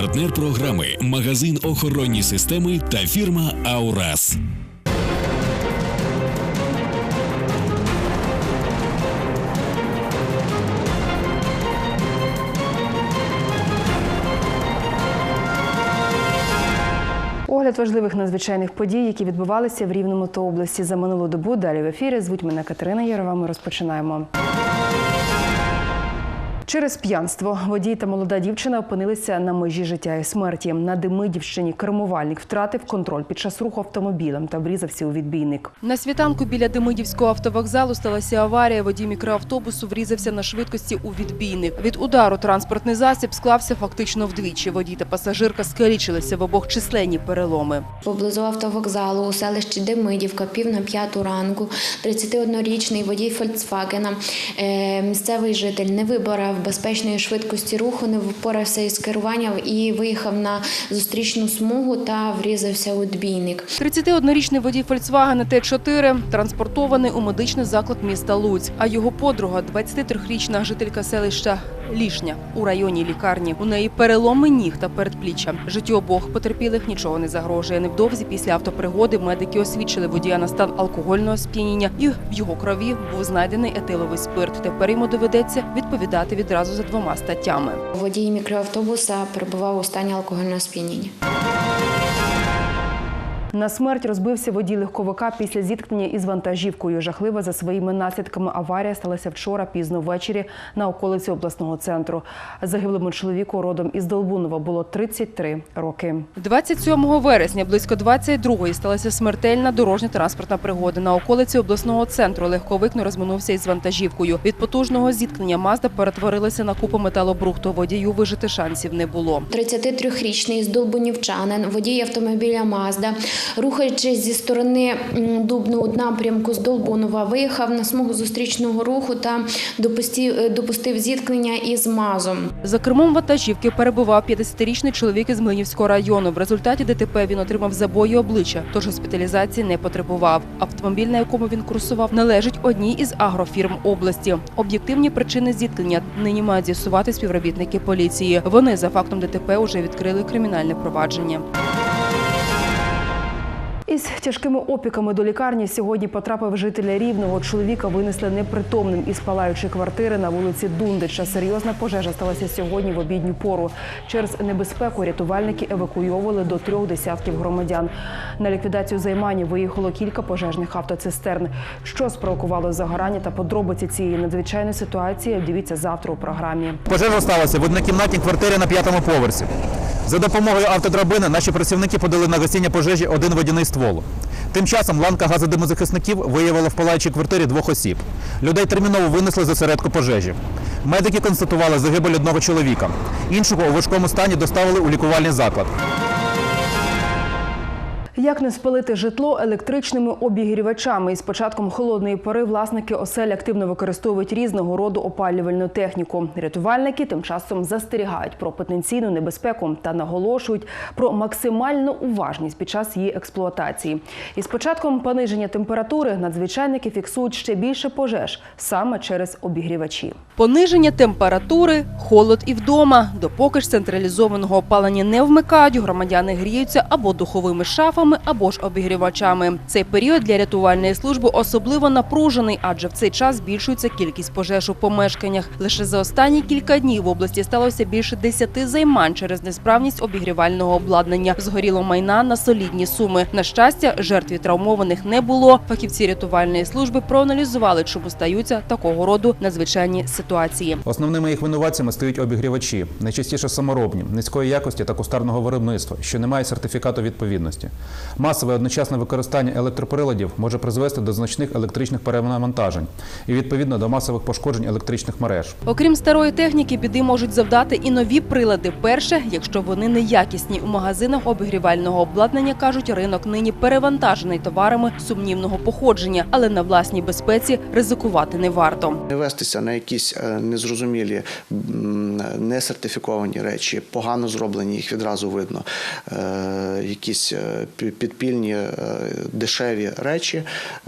Партнер програми магазин охоронні системи та фірма Аурас. Огляд важливих надзвичайних подій, які відбувалися в Рівному та області за минулу добу. Далі в ефірі звуть мене Катерина Ярова. Ми розпочинаємо. Через п'янство водій та молода дівчина опинилися на межі життя і смерті. На Демидівщині кермувальник втратив контроль під час руху автомобілем та врізався у відбійник. На світанку біля Демидівського автовокзалу сталася аварія. Водій мікроавтобусу врізався на швидкості у відбійник. Від удару транспортний засіб склався фактично вдвічі. Водій та пасажирка скалічилися в обох численні переломи. Поблизу автовокзалу у селищі Демидівка, пів на п'яту ранку, 31-річний водій Фольксвагена, місцевий житель, не виборав безпечної швидкості руху, не впорався із керуванням і виїхав на зустрічну смугу та врізався у дбійник. 31-річний водій Фольксвагена Т4 транспортований у медичний заклад міста Луць, а його подруга, 23-річна жителька селища Лішня у районній лікарні. У неї переломи ніг та передпліччя. Життю обох потерпілих нічого не загрожує. Невдовзі після автопригоди медики освідчили водія на стан алкогольного сп'яніння, і в його крові був знайдений етиловий спирт. Тепер йому доведеться відповідати відразу за двома статтями. Водій мікроавтобуса перебував у стані алкогольного сп'яніння. На смерть розбився водій легковика після зіткнення із вантажівкою. Жахлива за своїми наслідками аварія сталася вчора пізно ввечері на околиці обласного центру. Загиблому чоловіку родом із Долбунова було 33 роки. 27 вересня близько 22-ї сталася смертельна дорожня транспортна пригода. На околиці обласного центру легковик не розминувся із вантажівкою. Від потужного зіткнення Мазда перетворилася на купу металобрухту. Водію вижити шансів не було. 33-річний з Долбунівчанин, водій автомобіля Мазда, рухаючись зі сторони Дубну у напрямку з Долбунова, виїхав на смугу зустрічного руху та допустив, е, допустив зіткнення із МАЗом. За кермом вантажівки перебував 50-річний чоловік із Млинівського району. В результаті ДТП він отримав забої обличчя, тож госпіталізації не потребував. Автомобіль, на якому він курсував, належить одній із агрофірм області. Об'єктивні причини зіткнення нині мають з'ясувати співробітники поліції. Вони за фактом ДТП уже відкрили кримінальне провадження. Із тяжкими опіками до лікарні сьогодні потрапив жителя Рівного. Чоловіка винесли непритомним із палаючої квартири на вулиці Дундича. Серйозна пожежа сталася сьогодні в обідню пору. Через небезпеку рятувальники евакуйовували до трьох десятків громадян. На ліквідацію займання виїхало кілька пожежних автоцистерн. Що спровокувало загорання та подробиці цієї надзвичайної ситуації? Дивіться завтра у програмі. Пожежа сталася в однокімнатній квартирі на п'ятому поверсі. За допомогою автодрабини наші працівники подали на гасіння пожежі один водяний ствол. Тим часом ланка газодимозахисників виявила в палаючій квартирі двох осіб. Людей терміново винесли з осередку пожежі. Медики констатували загибель одного чоловіка. Іншого у важкому стані доставили у лікувальний заклад. Як не спалити житло електричними обігрівачами? Із початком холодної пори власники осель активно використовують різного роду опалювальну техніку. Рятувальники тим часом застерігають про потенційну небезпеку та наголошують про максимальну уважність під час її експлуатації. Із початком пониження температури надзвичайники фіксують ще більше пожеж саме через обігрівачі. Пониження температури, холод і вдома. Допоки ж централізованого опалення не вмикають, громадяни гріються або духовими шафами, або ж обігрівачами. Цей період для рятувальної служби особливо напружений, адже в цей час збільшується кількість пожеж у помешканнях. Лише за останні кілька днів в області сталося більше десяти займань через несправність обігрівального обладнання. Згоріло майна на солідні суми. На щастя, жертв травмованих не було. Фахівці рятувальної служби проаналізували, чому стаються такого роду надзвичайні ситуації. Основними їх винуватцями стають обігрівачі, найчастіше саморобні, низької якості та кустарного виробництва, що не має сертифікату відповідності. Масове одночасне використання електроприладів може призвести до значних електричних перевантажень і відповідно до масових пошкоджень електричних мереж. Окрім старої техніки, біди можуть завдати і нові прилади. Перше, якщо вони неякісні у магазинах обігрівального обладнання, кажуть, ринок нині перевантажений товарами сумнівного походження, але на власній безпеці ризикувати не варто. Не вестися на якісь е, незрозумілі, несертифіковані речі, погано зроблені, їх відразу видно. Е, Якісь е, підпільні е, дешеві речі.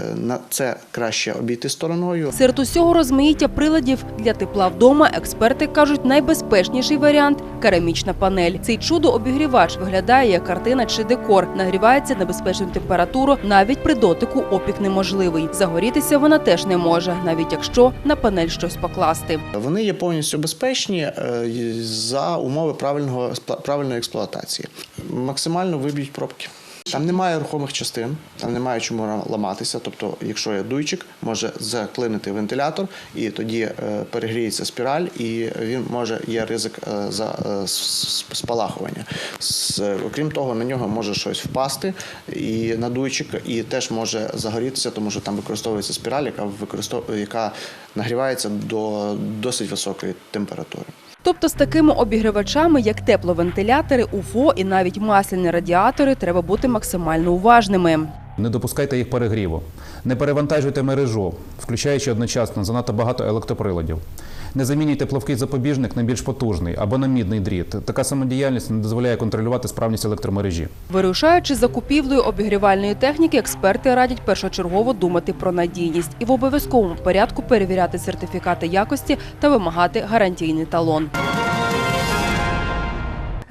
Е, На це краще обійти стороною. Серед усього розмаїття приладів для тепла вдома експерти кажуть, найбезпечніший варіант керамічна панель. Цей чудо-обігрівач виглядає як картина чи декор. Нагрівається на безпечну температуру. Навіть при дотику опік неможливий. Загорітися вона теж не може, навіть якщо на панель щось покласти. Вони є повністю безпечні е, за умови правильного правильної експлуатації. Максимально виб'ють пробки. Там немає рухомих частин, там немає чому ламатися. Тобто, якщо є дуйчик, може заклинити вентилятор, і тоді е, перегріється спіраль, і він може є ризик е, за е, спалахування. Окрім того, на нього може щось впасти і на дуйчик, і теж може загорітися, тому що там використовується спіраль, яка яка нагрівається до досить високої температури. Тобто з такими обігрівачами, як тепловентилятори, УФО і навіть масляні радіатори, треба бути максимально уважними. Не допускайте їх перегріву. Не перевантажуйте мережу, включаючи одночасно занадто багато електроприладів. Не замінюйте плавкий запобіжник на більш потужний або на мідний дріт. Така самодіяльність не дозволяє контролювати справність електромережі. Вирушаючи закупівлею обігрівальної техніки, експерти радять першочергово думати про надійність і в обов'язковому порядку перевіряти сертифікати якості та вимагати гарантійний талон.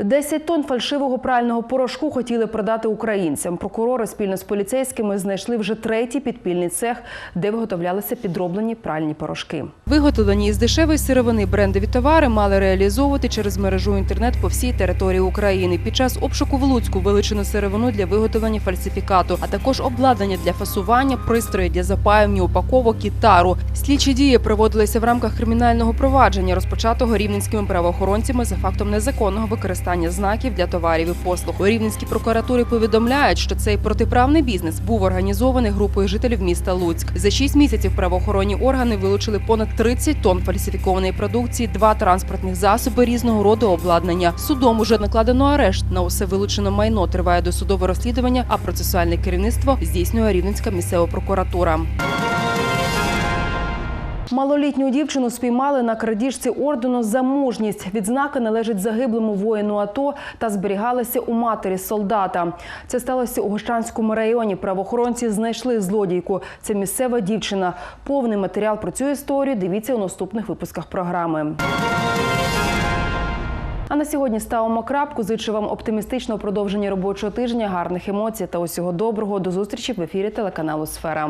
10 тонн фальшивого прального порошку хотіли продати українцям. Прокурори спільно з поліцейськими знайшли вже третій підпільний цех, де виготовлялися підроблені пральні порошки. Виготовлені із дешевої сировини брендові товари мали реалізовувати через мережу інтернет по всій території України. Під час обшуку в Луцьку вилучено сировину для виготовлення фальсифікату, а також обладнання для фасування, пристрої для запаювання упаковок і тару. Слідчі дії проводилися в рамках кримінального провадження, розпочатого рівненськими правоохоронцями за фактом незаконного використання знаків для товарів і послуг. У рівненській прокуратурі повідомляють, що цей протиправний бізнес був організований групою жителів міста Луцьк. За шість місяців правоохоронні органи вилучили понад 30 тонн фальсифікованої продукції, два транспортних засоби різного роду обладнання. Судом уже накладено арешт на усе вилучено майно. Триває досудове розслідування, а процесуальне керівництво здійснює рівненська місцева прокуратура. Малолітню дівчину спіймали на крадіжці ордену за мужність. Відзнака належить загиблому воїну АТО та зберігалася у матері солдата. Це сталося у Гощанському районі. Правоохоронці знайшли злодійку. Це місцева дівчина. Повний матеріал про цю історію дивіться у наступних випусках програми. А на сьогодні ставимо крапку. Зичу вам оптимістичного продовження робочого тижня, гарних емоцій та усього доброго. До зустрічі в ефірі телеканалу Сфера.